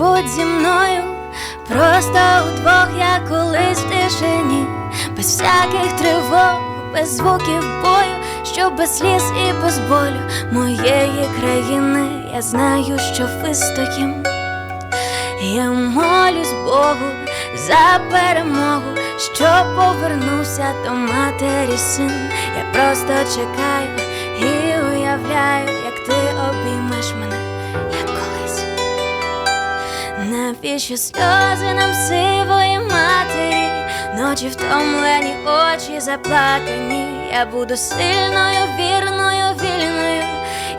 побудь зі мною, просто удвох, як колись в тишині, без всяких тривог, без звуків бою, що без сліз і без болю моєї країни. Я знаю, що вистоїм. Я молюсь Богу за перемогу, що повернувся до матері син. Я просто чекаю і уявляю, як ти обіймеш мене. Навіщо сльози нам сивої матері? Ночі втомлені, очі заплакані. Я буду сильною, вірною, вільною.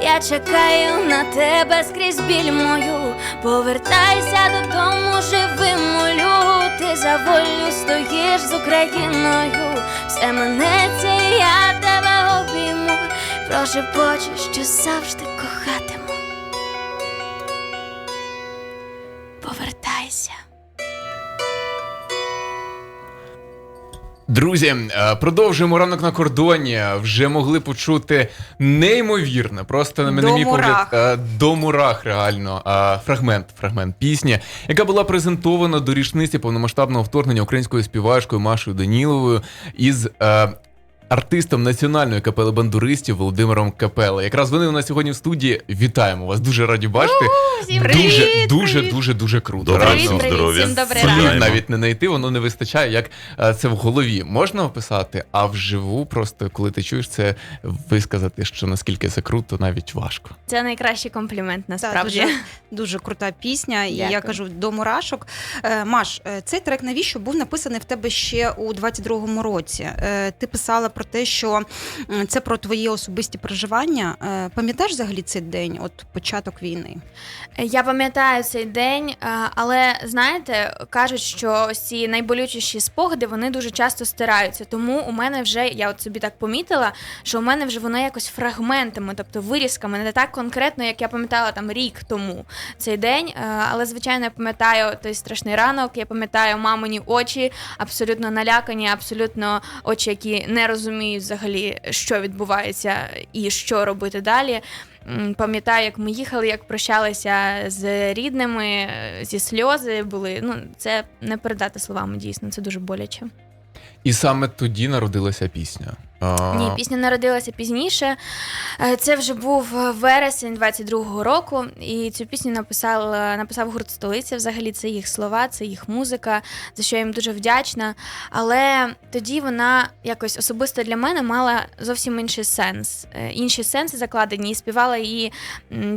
Я чекаю на тебе скрізь біль мою. Повертайся додому, живим молю. Ти за волю стоїш з Україною. Все минеться, і я тебе обійму. Прошепочу, що завжди кохатиму. Друзі, е, продовжуємо ранок на кордоні. Вже могли почути неймовірне, просто на мене мій погляд, е, до мурах реально. е, Фрагмент, фрагмент пісні, яка була презентована до річниці повномасштабного вторгнення українською співачкою Машою Даніловою із. Артистом національної капели бандуристів Володимиром Капела. Якраз вони у нас сьогодні в студії. Вітаємо вас. Дуже раді бачити. Всім Дуже, привіт! дуже, привіт. дуже, дуже круто. Привіт, привіт, здоров'я. всім Слів навіть не знайти, воно не вистачає, як е, це в голові можна описати, а вживу, просто коли ти чуєш це, висказати, що наскільки це круто, навіть важко. Це найкращий комплімент Та, насправді. дуже, дуже крута пісня, і я Дякую. кажу до мурашок. Е, Маш, е, цей трек навіщо був написаний в тебе ще у 22-му році? Е, Ти писала про те, що це про твої особисті переживання. Е, Пам'ятаєш взагалі цей день, от початок війни? Я пам'ятаю цей день, е, але знаєте, кажуть, що ось ці найболючіші спогади вони дуже часто стираються. Тому у мене вже я от собі так помітила, що у мене вже воно якось фрагментами, тобто вирізками, не так конкретно, як я пам'ятала там рік тому цей день. Е, Але звичайно, я пам'ятаю той страшний ранок. Я пам'ятаю мамині очі, абсолютно налякані, абсолютно очі, які не розуміють взагалі, що відбувається і що робити далі. Пам'ятаю, як ми їхали, як прощалися з рідними, е, зі сльози були. Ну, це не передати словами дійсно, це дуже боляче. І саме тоді народилася пісня. А, Ні, пісня народилася пізніше. Е, Це вже був вересень 22-го року, і цю пісню написав, написав гурт столиця. Взагалі, це їх слова, це їх музика, за що я їм дуже вдячна. Але тоді вона якось особисто для мене мала зовсім інший сенс. Е, Інші сенси закладені, і співала її.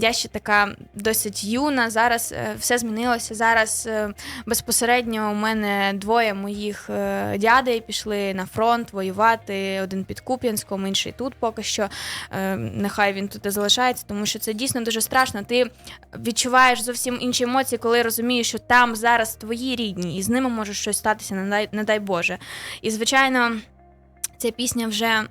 Я ще така досить юна. Зараз е, все змінилося. Зараз е, безпосередньо у мене двоє моїх е, дядей пішли на фронт воювати. Один під Куп'янськом, інший тут поки що. Е, Нехай він тут і залишається, тому що це дійсно дуже страшно. Ти відчуваєш зовсім інші емоції, коли розумієш, що там зараз твої рідні, і з ними може щось статися, не дай, не дай Боже. І звичайно, ця пісня вже.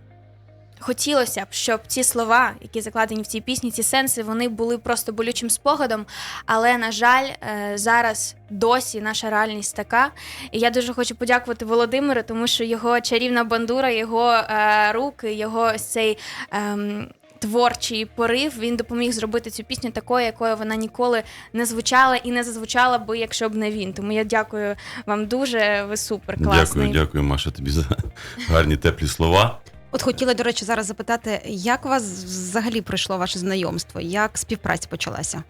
Хотілося б, щоб ці слова, які закладені в цій пісні, ці сенси, вони були просто болючим спогадом. Але на жаль, е, зараз досі наша реальність така. І я дуже хочу подякувати Володимиру, тому що його чарівна бандура, його е, руки, його цей. ем, Творчий порив він допоміг зробити цю пісню такою, якою вона ніколи не звучала і не зазвучала би, якщо б не він. Тому я дякую вам дуже. Ви супер класний. Дякую, дякую, Маша, тобі за гарні теплі слова. От хотіла, до речі, зараз запитати, як у вас взагалі пройшло ваше знайомство? Як співпраця почалася?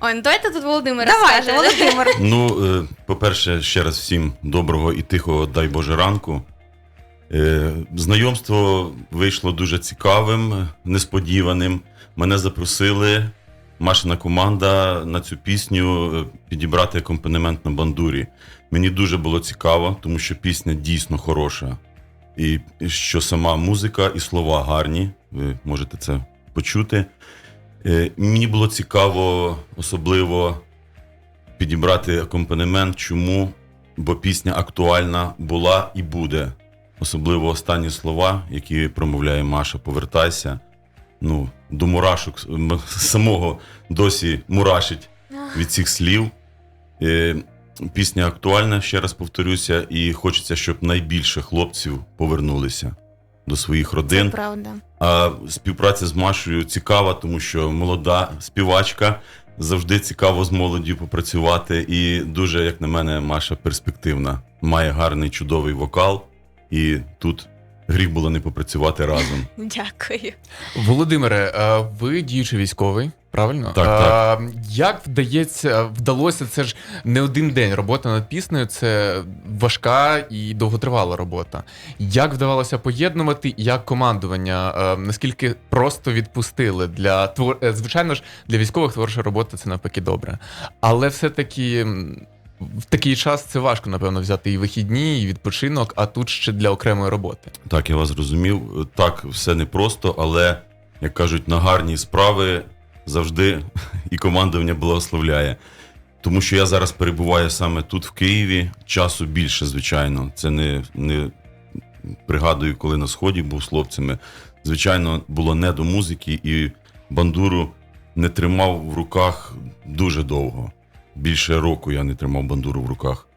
Ой, ну давайте тут Володимир Давайте, розкаже. Володимир. Ну, е, по-перше, ще раз всім доброго і тихого, дай Боже, ранку. Е, Знайомство вийшло дуже цікавим, несподіваним. Мене запросили, Машина команда на цю пісню е, підібрати акомпанемент на бандурі. Мені дуже було цікаво, тому що пісня дійсно хороша. І що сама музика і слова гарні. Ви можете це почути. Е, Мені було цікаво, особливо підібрати акомпанемент. Чому? Бо пісня актуальна була і буде. Особливо останні слова, які промовляє Маша, повертайся. Ну, до мурашок самого досі мурашить від цих слів. Пісня актуальна, ще раз повторюся, і хочеться, щоб найбільше хлопців повернулися до своїх Це родин. правда. А співпраця з Машею цікава, тому що молода співачка. Завжди цікаво з молоддю попрацювати. І дуже, як на мене, Маша перспективна. Має гарний чудовий вокал, і тут гріх було не попрацювати разом. Дякую. Володимире, ви діючий військовий, правильно? Так, Е, Як вдається, вдалося, це ж не один день робота над піснею, це важка і довготривала робота. Як вдавалося поєднувати, як командування, наскільки просто відпустили для твор... е, звичайно ж, для військових творча робота це навпаки добре. Але все-таки. м, В такий час це важко, напевно, взяти і вихідні, і відпочинок, а тут ще для окремої роботи. Так, я вас зрозумів. Так, все непросто, але, як кажуть, на гарні справи завжди і командування благословляє. Тому що я зараз перебуваю саме тут, в Києві. Часу більше, звичайно. Це не, не пригадую, коли на сході був з хлопцями. Звичайно, було не до музики, і бандуру не тримав в руках дуже довго. Більше року я не тримав бандуру в руках.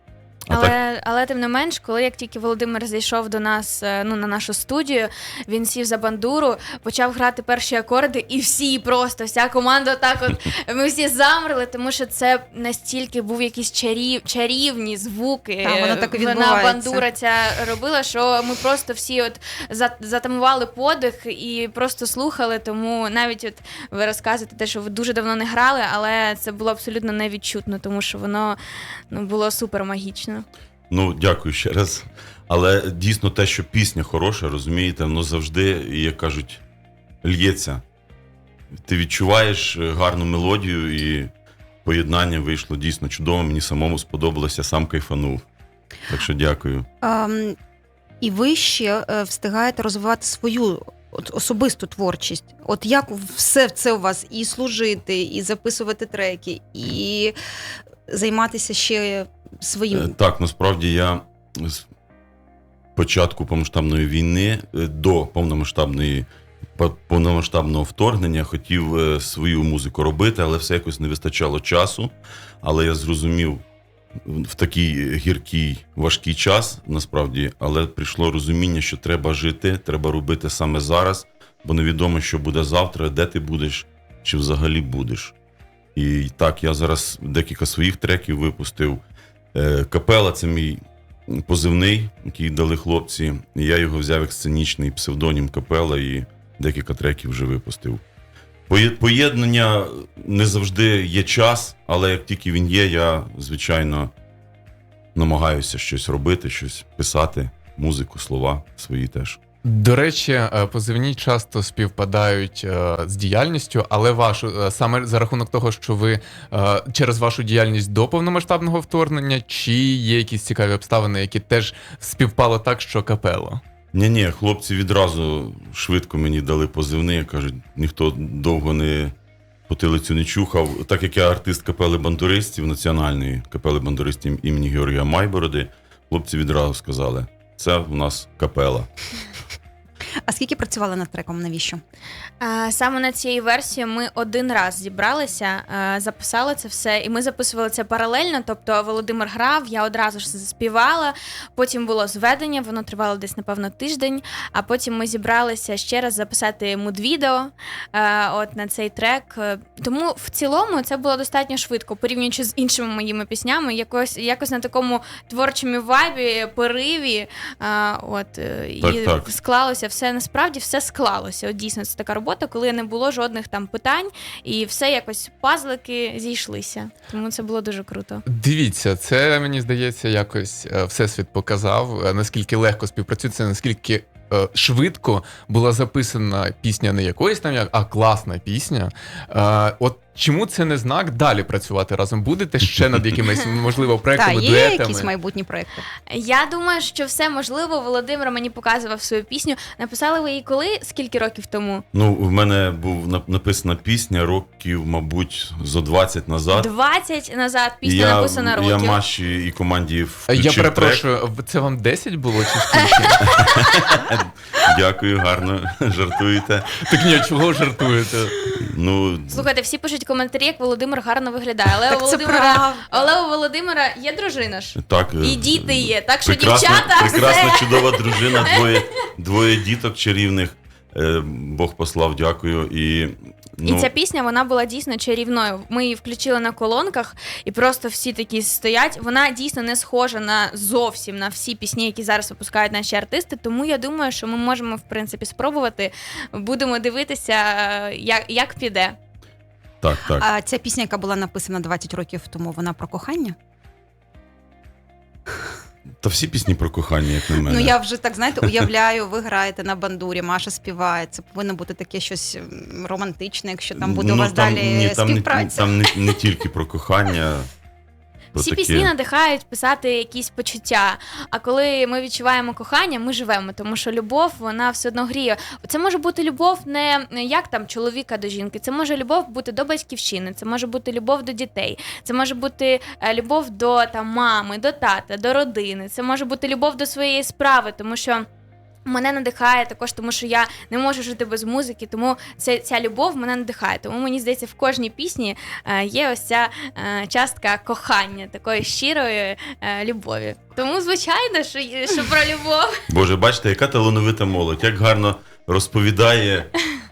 А Але, так, але тим не менш, коли як тільки Володимир зайшов до нас е, ну, на нашу студію, він сів за бандуру, почав грати перші акорди, і всі просто, вся команда так от ми всі замерли, тому що це настільки був якісь чарів, чарівні звуки. Так, воно так Вона бандура ця робила, що ми просто всі от за- затамували подих і просто слухали. Тому навіть от ви розказуєте те, що ви дуже давно не грали, але це було абсолютно невідчутно, тому що воно ну, було супер магічно. Ну, дякую ще раз. Але дійсно те, що пісня хороша, розумієте, воно завжди, як кажуть, л'ється. Ти відчуваєш е, гарну мелодію, і поєднання вийшло дійсно чудово. Мені самому сподобалося, сам кайфанув. Так що дякую. Ем, і ви ще е, встигаєте розвивати свою от, особисту творчість. От як все це у вас і служити, і записувати треки, і займатися ще своїм. Так, насправді я з початку повномасштабної війни е, до повномасштабної повномасштабного вторгнення хотів е, свою музику робити, але все якось не вистачало часу. Але я зрозумів в такий гіркий, важкий час, насправді, але прийшло розуміння, що треба жити, треба робити саме зараз, бо невідомо, що буде завтра, де ти будеш, чи взагалі будеш. І так, я зараз декілька своїх треків випустив. Е, Капела це мій позивний, який дали хлопці. І я його взяв як сценічний псевдонім Капела і декілька треків вже випустив. Поєднання не завжди є час, але як тільки він є, я, звичайно, намагаюся щось робити, щось писати, музику, слова свої теж. До речі, е, позивні часто співпадають е, з діяльністю, але вашу е, саме за рахунок того, що ви через вашу діяльність до повномасштабного вторгнення, чи є якісь цікаві обставини, які теж співпало так, що капело? Ні, ні, хлопці відразу швидко мені дали позивний, кажуть, ніхто довго не потилицю не чухав. Так як я артист капели бандуристів, національної капели бандуристів імені Георгія Майбороди, хлопці відразу сказали: це у нас капела. А скільки працювали над треком? Навіщо? Саме на цій версії ми один раз зібралися, записали це все, і ми записували це паралельно. Тобто Володимир грав, я одразу ж заспівала. Потім було зведення, воно тривало десь, напевно, тиждень. А потім ми зібралися ще раз записати муд-відео от на цей трек. Тому в цілому це було достатньо швидко, порівнюючи з іншими моїми піснями, якось якось на такому творчому вайбі, пориві. От Так, і так. склалося все насправді все склалося. От дійсно це така робота, коли не було жодних там питань, і все якось пазлики зійшлися. Тому це було дуже круто. Дивіться, це мені здається, якось е, всесвіт показав, е, наскільки легко співпрацюється, наскільки. е, Швидко була записана пісня не якоїсь там, а класна пісня. От чому це не знак далі працювати разом? Будете ще над якимись, можливо, Так, проектами, є дуетами? якісь майбутні проекти. Я думаю, що все можливо. Володимир мені показував свою пісню. Написали ви її коли? Скільки років тому? Ну, в мене був написана пісня років, мабуть, зо 20 назад. 20 назад пісня я, написана я років. Маші і команді включив Я перепрошую, в- це вам 10 було чи скільки? Дякую, гарно жартуєте. так ні, чого жартуєте? Ну, Слухайте, всі пишуть пишуть коментарі, як Володимир гарно виглядає. Але у Так Володимира, але у Володимира є дружина ж. Так, е, І діти є. Так що прекрасна, дівчата прекрасна, все. чудова дружина, двоє, двоє діток чарівних. Е, Бог послав, дякую. І, ну, І ця пісня вона була дійсно чарівною. Ми її включили на колонках, і просто всі такі стоять. Вона дійсно не схожа на зовсім на всі пісні, які зараз випускають наші артисти. Тому я думаю, що ми можемо в принципі спробувати. Будемо дивитися, е, як, як піде. Так, так. А ця пісня, яка була написана 20 років тому, вона про кохання? Та всі пісні про кохання, як на мене. Ну я вже так знаєте, уявляю, ви граєте на бандурі, Маша співає. Це повинно бути таке щось романтичне, якщо там буде у вас вас далі ні, там, не, співпраця. там не, не тільки про кохання. Всі таке. пісні надихають писати якісь почуття. А коли ми відчуваємо кохання, ми живемо, тому що любов вона все одно гріє. Це може бути любов не як там чоловіка до жінки, це може любов бути до батьківщини, це може бути любов до дітей, це може бути е, любов до там мами, до тата, до родини. Це може бути любов до своєї справи, тому що. Мене надихає також, тому що я не можу жити без музики, тому це, ця любов мене надихає. Тому мені здається, в кожній пісні е, є ось ця е, частка кохання, такої щирої е, любові. Тому, звичайно, що, що про любов. Боже, бачите, яка талановита молодь, як гарно розповідає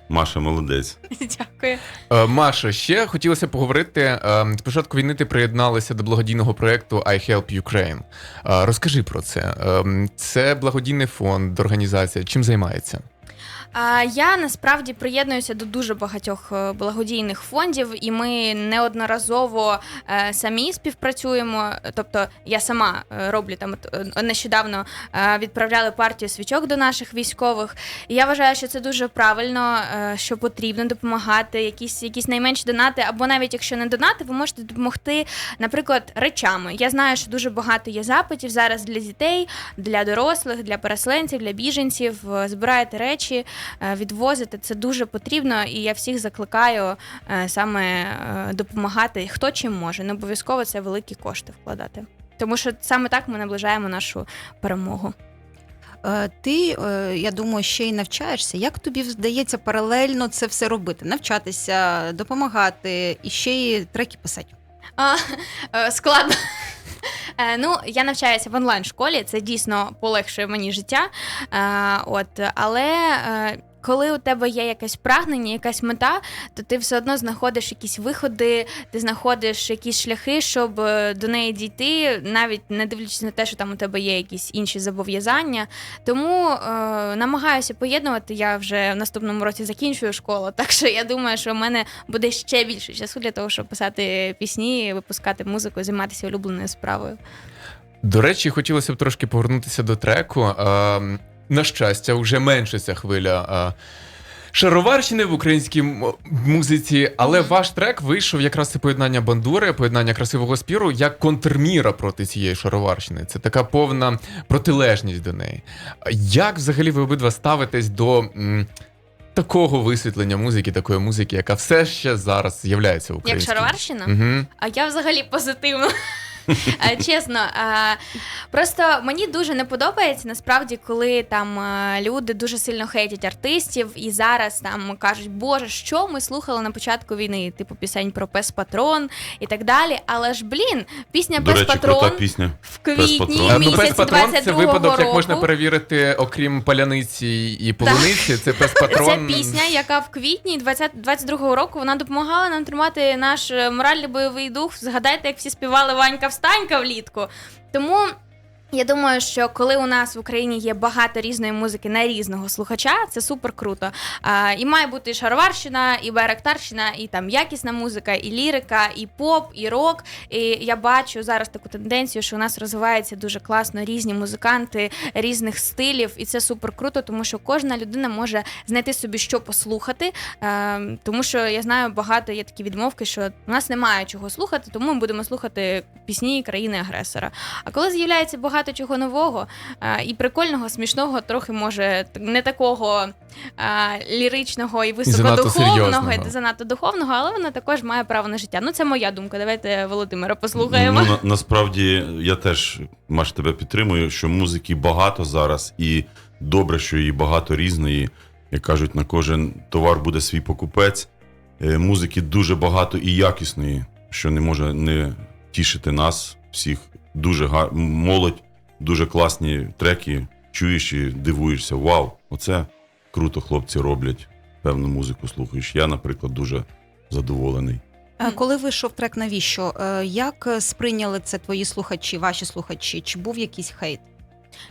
Маша молодець. Дякую. Е, Маша, ще хотілося поговорити. е, З початку війни ти приєдналася до благодійного проєкту I Help Ukraine. Е, Розкажи про це. Е, Це благодійний фонд, організація. Чим займається? Я насправді приєднуюся до дуже багатьох е, благодійних фондів, і ми неодноразово е, самі співпрацюємо. Тобто я сама е, роблю там нещодавно відправляли партію свічок до наших військових. І я вважаю, що це дуже правильно, що потрібно допомагати. Якісь якісь найменші донати, або навіть якщо не донати, ви можете допомогти, наприклад, речами. Я знаю, що дуже багато є запитів зараз для дітей, для дорослих, для переселенців, для біженців. Збираєте речі, е, відвозите. Це дуже потрібно, і я всіх закликаю е, саме е, допомагати, хто чим може. Не обов'язково це великі кошти вкладати. Тому що саме так ми наближаємо нашу перемогу. Ти, я думаю, ще й навчаєшся. Як тобі вдається паралельно це все робити? Навчатися, допомагати і ще й треки писати? А, складно. Е, Ну, я навчаюся в онлайн-школі, це дійсно полегшує мені життя. Е, От, але е, коли у тебе є якесь прагнення, якась мета, то ти все одно знаходиш якісь виходи, ти знаходиш якісь шляхи, щоб е, до неї дійти, навіть не дивлячись на те, що там у тебе є якісь інші зобов'язання. Тому е, намагаюся поєднувати. Я вже в наступному році закінчую школу, так що я думаю, що в мене буде ще більше часу для того, щоб писати пісні, випускати музику, займатися улюбленою справою. До речі, хотілося б трошки повернутися до треку. На щастя, вже менше ця хвиля. Шароварщини в українській музиці, але ваш трек вийшов якраз це поєднання бандури, поєднання красивого спіру як контрміра проти цієї шароварщини. Це така повна протилежність до неї. Як взагалі ви обидва ставитесь до м, такого висвітлення музики, такої музики, яка все ще зараз з'являється в Як українській? шароварщина? Угу. А я взагалі позитивно. Е, Чесно, е, просто мені дуже не подобається насправді, коли там е, люди дуже сильно хейтять артистів і зараз там кажуть, Боже, що ми слухали на початку війни? Типу пісень про пес патрон і так далі. Але ж блін, пісня пес патрон в квітні Патрон». Е, Ну, місяці це 22-го випадок, як можна перевірити, окрім паляниці і полуниці. Це пес Це патрон. пісня, яка в квітні 20, 22-го року вона допомагала нам тримати наш моральний бойовий дух. Згадайте, як всі співали Ванька встанька влітку. Тому. Я думаю, що коли у нас в Україні є багато різної музики на різного слухача, це супер круто. А, і має бути і шароварщина, і байрактарщина, і там якісна музика, і лірика, і поп, і рок. І я бачу зараз таку тенденцію, що у нас розвиваються дуже класно різні музиканти різних стилів, і це супер круто, тому що кожна людина може знайти собі що послухати. Е, тому що я знаю, багато є такі відмовки, що у нас немає чого слухати, тому ми будемо слухати пісні країни-агресора. А коли з'являється багато чого нового е, і прикольного, смішного, трохи може не такого е, ліричного і високодуховного, і занадто духовного, але воно також має право на життя. Ну це моя думка. Давайте Володимира послухаємо. Ну, на, насправді я теж Маш, тебе підтримую, що музики багато зараз, і добре, що її багато різної. Як кажуть, на кожен товар буде свій покупець. Е, Музики дуже багато і якісної, що не може не тішити нас всіх. Дуже гар... молодь, дуже класні треки. Чуєш і дивуєшся. Вау, оце круто хлопці роблять. Певну музику слухаєш. Я, наприклад, дуже задоволений. А Коли вийшов трек навіщо? е, Як сприйняли це твої слухачі, ваші слухачі? Чи був якийсь хейт?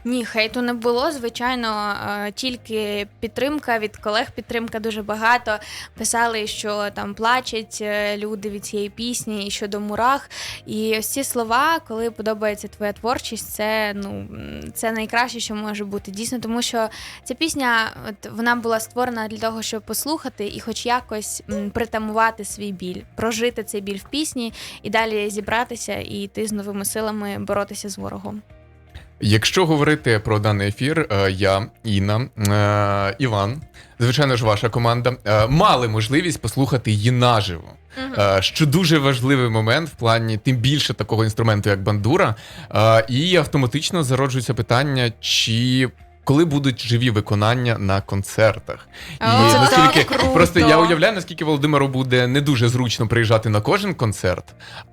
Ні, хейту не було. Звичайно, е, тільки підтримка від колег. Підтримка дуже багато. Писали, що там плачуть е, люди від цієї пісні, і щодо мурах. І ось ці слова, коли подобається твоя творчість, це ну це найкраще, що може бути дійсно, тому що ця пісня, от вона була створена для того, щоб послухати і, хоч якось притамувати свій біль, прожити цей біль в пісні і далі зібратися і йти з новими силами боротися з ворогом. Якщо говорити про даний ефір, е, я, Інна, е, Іван, звичайно ж, ваша команда, е, мали можливість послухати її наживо. Е, Що дуже важливий момент в плані тим більше такого інструменту, як бандура. І автоматично зароджується питання, чи коли будуть живі виконання на концертах. І О, це наскільки так круто! просто я уявляю, наскільки Володимиру буде не дуже зручно приїжджати на кожен концерт,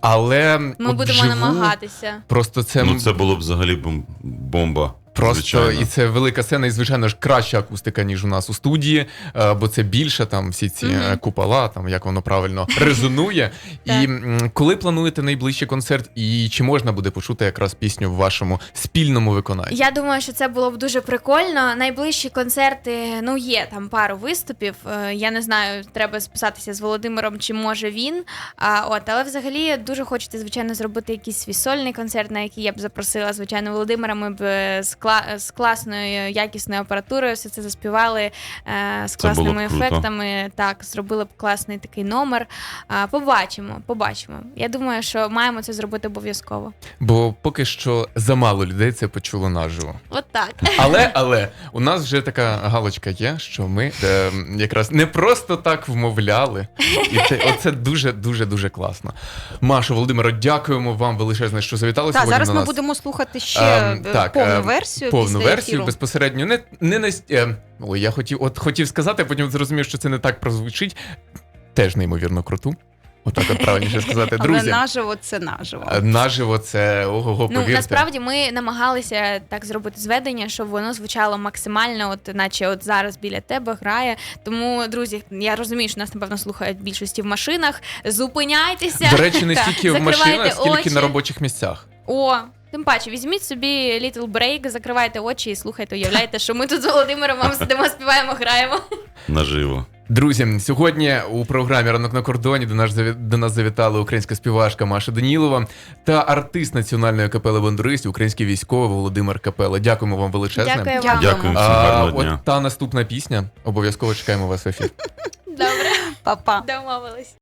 але Ми от будемо вживу намагатися. Просто це, ну, це було б взагалі бом- бомба. Просто звичайно. і це велика сцена, і звичайно ж краща акустика, ніж у нас у студії, е, бо це більше там всі ці е, купола, там як воно правильно резонує. і коли плануєте найближчий концерт, і чи можна буде почути якраз пісню в вашому спільному виконанні? Я думаю, що це було б дуже прикольно. Найближчі концерти, ну є там пару виступів. Е, Я не знаю, треба списатися з Володимиром, чи може він. А от, але взагалі дуже хочеться, звичайно, зробити якийсь свій сольний концерт, на який я б запросила звичайно Володимира. Ми б з, з класною якісною апаратурою все це заспівали е, з Це класними ефектами. Так, зробили б класний такий номер. Побачимо, побачимо. Я думаю, що маємо це зробити обов'язково. Бо поки що замало людей це почуло наживо. От так. Але але у нас вже така галочка є, що ми е, якраз не просто так вмовляли, і це оце дуже дуже дуже класно. Маша Володимиро, дякуємо вам величезне, що завітали Так, сьогодні. зараз на ми будемо слухати ще Ем, е, так, повну е, версію. повну після версію ефіру. безпосередньо. Не не на е, ой, я хотів, от хотів сказати, а потім зрозумів, що це не так прозвучить. Теж неймовірно круту. Отак от правильніше сказати. Але наживо це наживо. е, наживо це ого-го, Ну насправді ми намагалися так зробити зведення, щоб воно звучало максимально, от наче от зараз біля тебе грає. Тому, друзі, я розумію, що нас напевно слухають в більшості в машинах. Зупиняйтеся. До речі, не стільки в машинах, скільки очі. на робочих місцях. О, тим паче, візьміть собі little break, закривайте очі і слухайте, уявляйте, що ми тут з Володимиром вам сидимо, співаємо, граємо. Наживо. Друзі, сьогодні у програмі Ранок на кордоні до нас до нас завітала українська співачка Маша Данілова та артист національної капели бандуристів, український військовий Володимир Капела. Дякуємо вам величезне. Дякую вам. Дякую. Дякуємо всім гарного дня. от та наступна пісня. Обов'язково чекаємо вас в ефір. Добре, Па-па. домовились.